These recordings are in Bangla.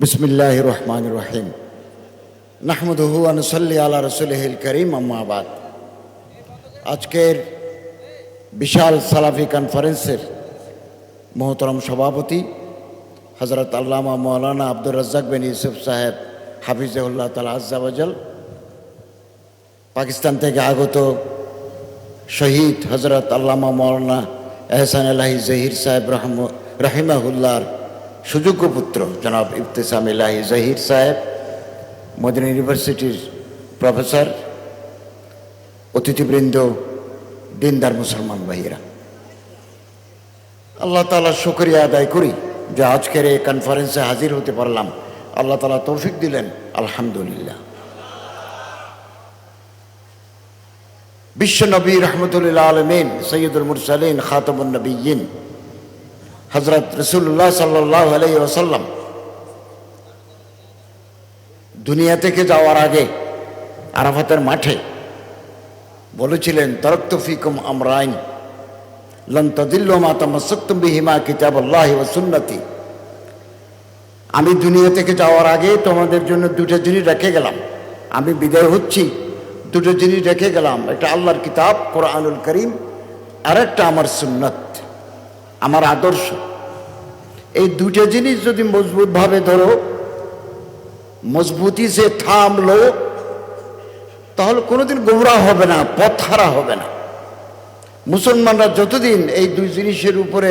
বিসমিল্লাহ রহমান রহিম নাহমদহু আনসল্লি আল্লাহ রসুলহিল করিম আম্মাবাদ আজকের বিশাল সালাফি কনফারেন্সের মহতরম সভাপতি হজরত আল্লামা মৌলানা আব্দুর রাজ্জাক বিন ইউসুফ সাহেব হাফিজউল্লাহ তালা আজ্জাবাজল পাকিস্তান থেকে আগত শহীদ হজরত আল্লামা মৌলানা এহসান আলাহি জহির সাহেব রহম, রাহিমাহুল্লাহর সুযোগ্য পুত্র জনাব ইফতেসাম ইলাহি জহির সাহেব, মদিনা ইউনিভার্সিটির প্রফেসর, অতিথিবৃন্দ, দিনদার মুসলমান ভাইয়েরা। আল্লাহ তালা শুক্রিয়া আদায় করি যে আজকের এই কনফারেন্সে হাজির হতে পারলাম। আল্লাহ তালা তৌফিক দিলেন। আলহামদুলিল্লাহ। বিশ্ব নবী রহমতুল্লাহ আলমিন সৈয়দুল মুরসালিন খাতমুল নবীন হজরত রসুল্লাহ সাল্লাহ আলাই ওসাল্লাম দুনিয়া থেকে যাওয়ার আগে আরাফাতের মাঠে বলেছিলেন, তরক্ত ফিকুম আমরাইন লন তদিল্ল মাতামাসুক্তুম বিহিমা কিতাব সুন্নতি। আমি দুনিয়া থেকে যাওয়ার আগে তোমাদের জন্য দুটো জিনিস রেখে গেলাম। আমি বিদায় হচ্ছি, দুটো জিনিস রেখে গেলাম। একটা আল্লাহর কিতাব, কোরআনুল করিম আর একটা আমার সুন্নত। আমার আদর্শ। এই দুটো জিনিস যদি মজবুতভাবে ধরো, মজবুতি সে থামলো, তাহলে কোনোদিন গোমরা হবে না পথ হারা হবে না। মুসলমানরা যতদিন এই দুই জিনিসের উপরে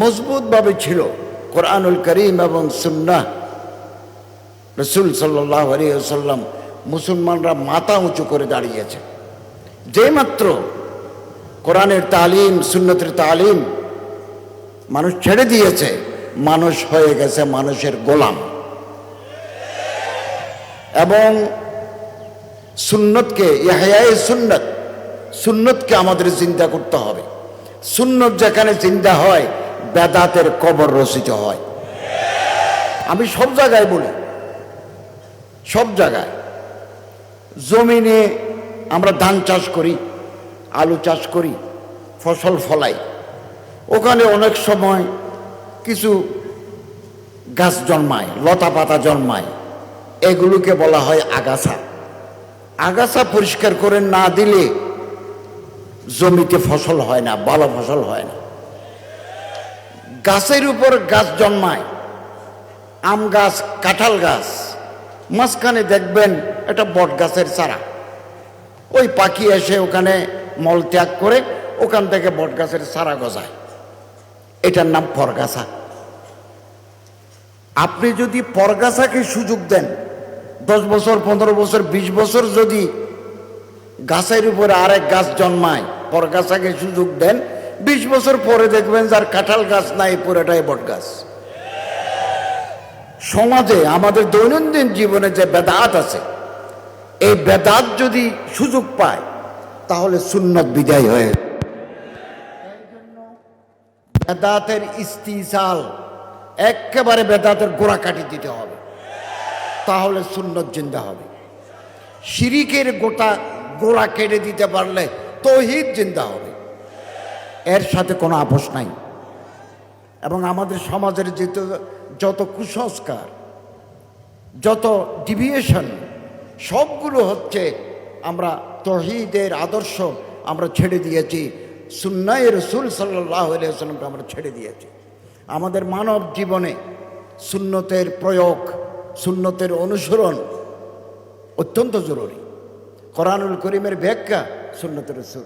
মজবুতভাবে ছিল, কোরআনুল করিম এবং সুন্নাহ, রসুল সাল্লাহ মুসলমানরা মাথা উঁচু করে দাঁড়িয়েছে। যে মাত্র কোরআনের তালিম, সুন্নতের তালিম মানুষ ছেড়ে দিয়েছে, মানুষ হয়ে গেছে মানুষের গোলাম। এবং সুন্নতকে ইহায় সুন্নত, সুন্নতকে আমাদের চিন্তা করতে হবে। সুন্নত যেখানে চিন্তা হয়, বেদাতের কবর রচিত হয়। আমি সব জায়গায় বলি, সব জায়গায়। জমিনে আমরা ধান চাষ করি, আলু চাষ করি, ফসল ফলাই। ওখানে অনেক সময় কিছু গাছ জন্মায়, লতা পাতা জন্মায়। এগুলোকে বলা হয় আগাছা। আগাছা পরিষ্কার করে না দিলে জমিতে ফসল হয় না, ভালো ফসল হয় না। গাছের উপর গাছ জন্মায়, আম গাছ, কাঁঠাল গাছ, মাঝখানে দেখবেন এটা বট গাছের চারা। ওই পাখি এসে ওখানে মল ত্যাগ করে ওখান থেকে বট গাছের চারা গজায়। এটার নাম পরগাছা। আপনি যদি পরগাছাকে সুযোগ দেন, দশ বছর, পনেরো বছর, বিশ বছর যদি গাছের উপরে আরেক গাছ জন্মায়, পরগাছাকে সুযোগ দেন, বিশ বছর পরে দেখবেন যার কাঁঠাল গাছ নাই, পুরোটাই বট গাছ সমাজে, আমাদের দৈনন্দিন জীবনে যে বেদাত আছে, এই বেদাত যদি সুযোগ পায়, তাহলে সুন্নত বিদায় হয়ে বেদাতের ইস্তিসাল, একেবারে বেদাতের গোড়া কাটি দিতে হবে। তাহলে সুন্নত জিন্দা হবে। শিরিকের গোটা গোড়া কেটে দিতে পারলে তহিদ জিন্দা হবে। এর সাথে কোনো আপোষ নাই। এবং আমাদের সমাজের যেত, যত কুসংস্কার, যত ডিভিয়েশন সবগুলো হচ্ছে আমরা তহিদের আদর্শ আমরা ছেড়ে দিয়েছি। সুন্নায় রসুল সাল্লাহ সাল্লামকে আমরা ছেড়ে দিয়েছি। আমাদের মানব জীবনে সুন্নতের প্রয়োগ, সুন্নতের অনুসরণ অত্যন্ত জরুরি। কোরআনুল করিমের ব্যাখ্যা সুন্নতের রসুল।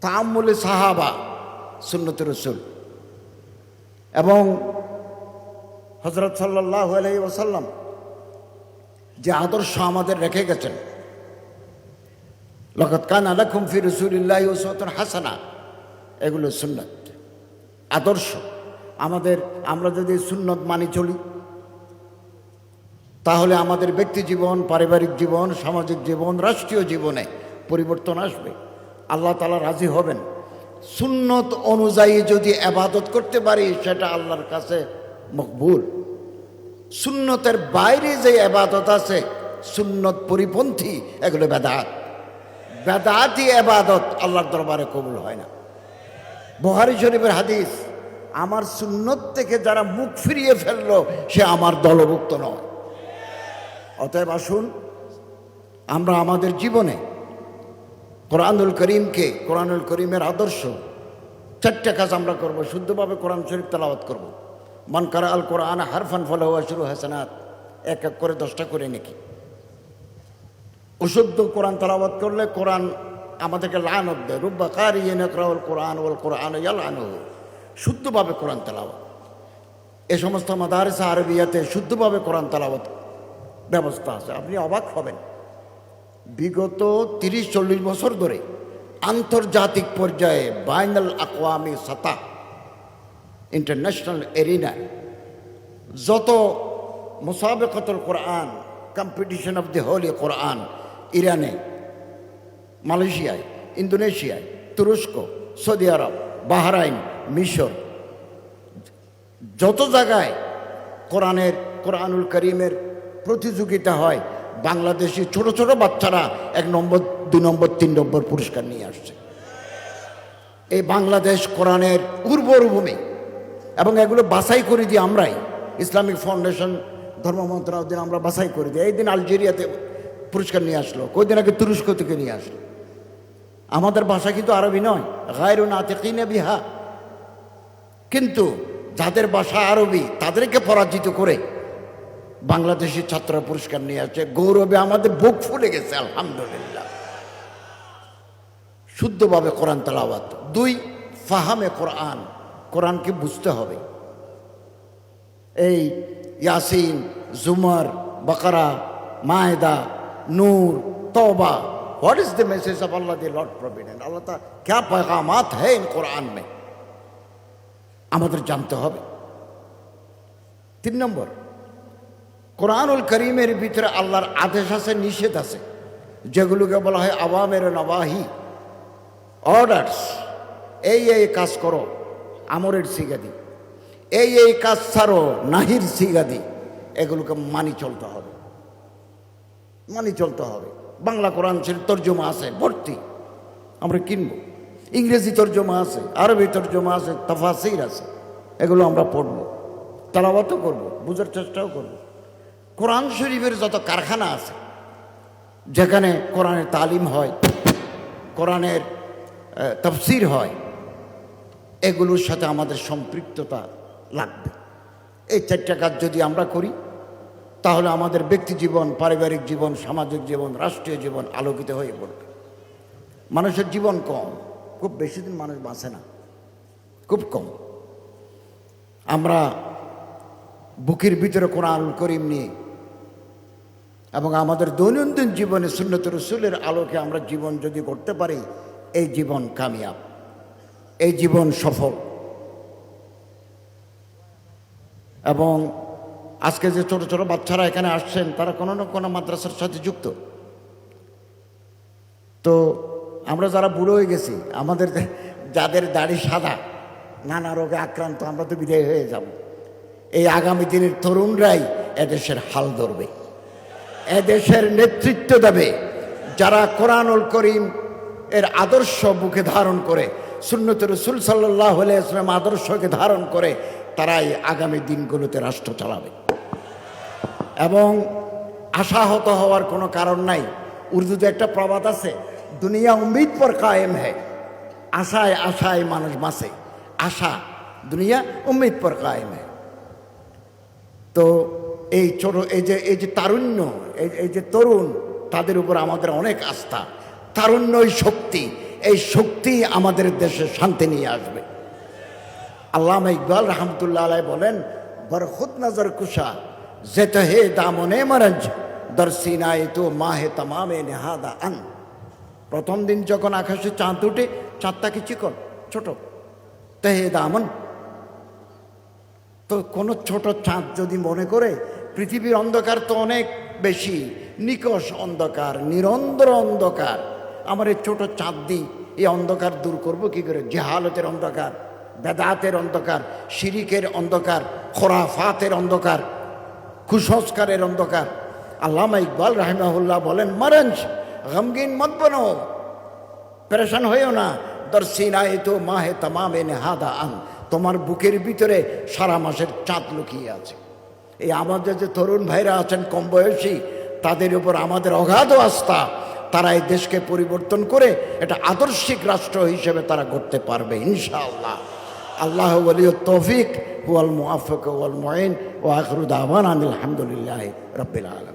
তাম্মুলে সাহাবা সুন্নতের রসুল। এবং হজরত সাল্লাহ আলাই ওসাল্লাম যে আদর্শ আমাদের রেখে গেছেন লকত কান আলাকুম ফি রসুলিল্লাহ ওসতন হাসানা। এগুলো সুন্নত। আদর্শ। আমাদের, আমরা যদি সুন্নত মানি চলি, তাহলে আমাদের ব্যক্তি জীবন, পারিবারিক জীবন, সামাজিক জীবন, রাষ্ট্রীয় জীবনে পরিবর্তন আসবে। আল্লাহ তালা রাজি হবেন। সুন্নত অনুযায়ী যদি আবাদত করতে পারি, সেটা আল্লাহর কাছে মকবুল। সুন্নতের বাইরে যে আবাদত আছে, সুন্নত পরিপন্থী, এগুলো বেদাত। বেদাতই এবাদত আল্লাহর দরবারে কবুল হয় না। বহারি শরীফের হাদিস, আমার সুন্নত থেকে যারা মুখ ফিরিয়ে ফেলল, সে আমার দলভুক্ত নয়। অতএব আসুন, আমরা আমাদের জীবনে কোরআনুল করিমকে, কোরআনুল করিমের আদর্শ চারটে কাজ আমরা করব। শুদ্ধভাবে কোরআন শরীফ তেলাওয়াত করব। মন করা আল কোরআন হারফান ফলে হওয়া শুরু হাসানাত, এক এক করে দশটা করে নাকি। অশুদ্ধ কোরআন তেলাওয়াত করলে কোরআন আমাদেরকে লানত দেয়। রুব্বা কার ইয়ে নকরাউল কোরআন ওল কোরআন ইয়ালানু। শুদ্ধভাবে কোরআন তেলাওয়াত। এ সমস্ত মাদারিসা আরবিয়াতে শুদ্ধভাবে কোরআন তেলাওয়াত ব্যবস্থা আছে। আপনি অবাক হবেন। বিগত তিরিশ, চল্লিশ বছর ধরে আন্তর্জাতিক পর্যায়ে বাইনাল আকওয়ামি সাতা, ইন্টারন্যাশনাল এরিনায় যত মোসাবেকতুল Quran, competition of the holy Quran ইরানে, মালয়েশিয়ায়, ইন্দোনেশিয়ায়, তুরস্ক, সৌদি আরব, বাহরাইন, মিশর। যত জায়গায় কোরআনের, কোরআনুল করিমের প্রতিযোগিতা হয়, বাংলাদেশি ছোট ছোট বাচ্চারা এক নম্বর, দুই নম্বর, তিন নম্বর পুরস্কার নিয়ে আসছে। এই বাংলাদেশ কোরআনের উর্বর ভূমি এবং এগুলো বাছাই করে দিই আমরাই। ইসলামিক ফাউন্ডেশন ধর্ম মন্ত্রণালয় আমরা বাছাই করে দিই। এই দিন আলজেরিয়াতে পুরস্কার নিয়ে আসলো কদিন আগে তুরস্ক থেকে নিয়ে আসলো। আমাদের ভাষা কিন্তু আরবি নয়, গায়রু নাতিকিনে বিহা। কিন্তু যাদের ভাষা আরবি, তাদেরকে পরাজিত করে বাংলাদেশি ছাত্র পুরস্কার নিয়ে আসছে। গৌরবে আমাদের বুক ফুলে গেছে, আলহামদুলিল্লাহ। শুদ্ধভাবে কোরআন তালাবাত দুই, ফাহামে কোরআন, কোরআনকে বুঝতে হবে। এই ইয়াসিন, জুমার, বকরা, মায়দা নূর तौबा what is the message of Allah the Lord provident Allah ता क्या पैगामात है इन কোরআন में আমাদের জানতে হবে তিন নম্বর কোরআনুল করিমের ভিতরে আল্লাহর আদেশ আছে নিষেধ আছে যেগুলোকে বলা হয় আওয়ামের নবাহি অর্ডারস এই এই কাজ করো আমরের সিগাদি এই এই কাজ ছাড়ো নাহির সিগাদি এগুলোকে মানি চলতে হবে মানি চলতে হবে। বাংলা কোরআন তর্জমা আছে, ভর্তি। আমরা কিনব। ইংরেজি তর্জমা আছে, আরবি তর্জমা আছে, তাফাসির আছে। এগুলো আমরা পড়ব। তালাবাতও করব, বুঝার চেষ্টাও করব। কোরআন শরীফের যত কারখানা আছে, যেখানে কোরআনের তালিম হয়, কোরআনের তফসির হয়, এগুলোর সাথে আমাদের সম্পৃক্ততা লাগবে। এই চারটা কাজ যদি আমরা করি তাহলে আমাদের ব্যক্তি জীবন, পারিবারিক জীবন, সামাজিক জীবন, রাষ্ট্রীয় জীবন আলোকিত হয়ে পড়বে। মানুষের জীবন কম। খুব বেশি দিন মানুষ বাঁচে না। খুব কম। আমরা বুকের ভিতরে কোরআন করিম নিয়ে এবং আমাদের দৈনন্দিন জীবনে সুন্নত রসুলের আলোকে আমরা জীবন যদি করতে পারি, এই জীবন কামিয়াব। এই জীবন সফল। এবং আজকে যে ছোট ছোট বাচ্চারা এখানে আসছেন, তারা কোনো না কোনো মাদ্রাসার সাথে যুক্ত। তো আমরা যারা বুড়ো হয়ে গেছি, আমাদের যাদের দাড়ি সাদা, নানা রোগে আক্রান্ত, আমরা তো বিদায় হয়ে যাব। এই আগামী দিনের তরুণরাই এদেশের হাল ধরবে। এদেশের নেতৃত্ব দেবে। যারা কোরআনুল করিম এর আদর্শ বুকে ধারণ করে, সুন্নত রসুল সাল্লাহ ইসলাম আদর্শকে ধারণ করে, তারাই আগামী দিনগুলোতে রাষ্ট্র চালাবে। এবং আশাহত হওয়ার কোনো কারণ নাই। উর্দুতে একটা প্রবাদ আছে, দুনিয়া উম্মিদ পর কায়েম হ্যায়। আশায় আশায় মানুষ বাঁচে। আশা, দুনিয়া উম্মিদ পর কায়েম তো এই ছোট, এই যে এই যে তারুণ্য, এই যে তরুণ, তাদের উপর আমাদের অনেক আস্থা। তারুণ্যই শক্তি। এই শক্তি আমাদের দেশে শান্তি নিয়ে আসবে। আল্লামা ইকবাল রহমতুল্লাহ আলাই বলেন বরখুদ নজর কুশা। হে দামনে মরঞ্জ দর্শিনায় তো মাহে তমামে নেহাদা আন প্রথম দিন যখন আকাশে চাঁদ উঠে, চাঁদটা কি চিকন? ছোট। তেহে দামন, তো কোনো ছোট চাঁদ যদি মনে করে, পৃথিবীর অন্ধকার তো অনেক বেশি, নিকষ অন্ধকার, নিরন্তর অন্ধকার। আমার এই ছোট চাঁদ দিই এই অন্ধকার দূর করব কি করে? জেহালতের অন্ধকার, বেদাতের অন্ধকার, শিরিকের অন্ধকার, খোরাফাতের অন্ধকার কুসংস্কারের অন্ধকার। আল্লামা ইকবাল রাহিমাহুল্লাহ বলেন মারেঞ্জ গমগিন মত বনো। পেরেশান হইও না। দর্শিনায় তো মাহে তমামে নেহাদা আন। তোমার বুকের ভিতরে সারা মাসের চাঁদ লুকিয়ে আছে। এই আমাদের যে তরুণ ভাইরা আছেন কম বয়সী, তাদের উপর আমাদের অগাধ আস্থা। তারা এই দেশকে পরিবর্তন করে এটা আদর্শিক রাষ্ট্র হিসেবে তারা করতে পারবে, ইনশাআল্লাহ। الله ولي التوفيق هو الموفق والمعين وآخر دعوانا الحمد لله رب العالمين.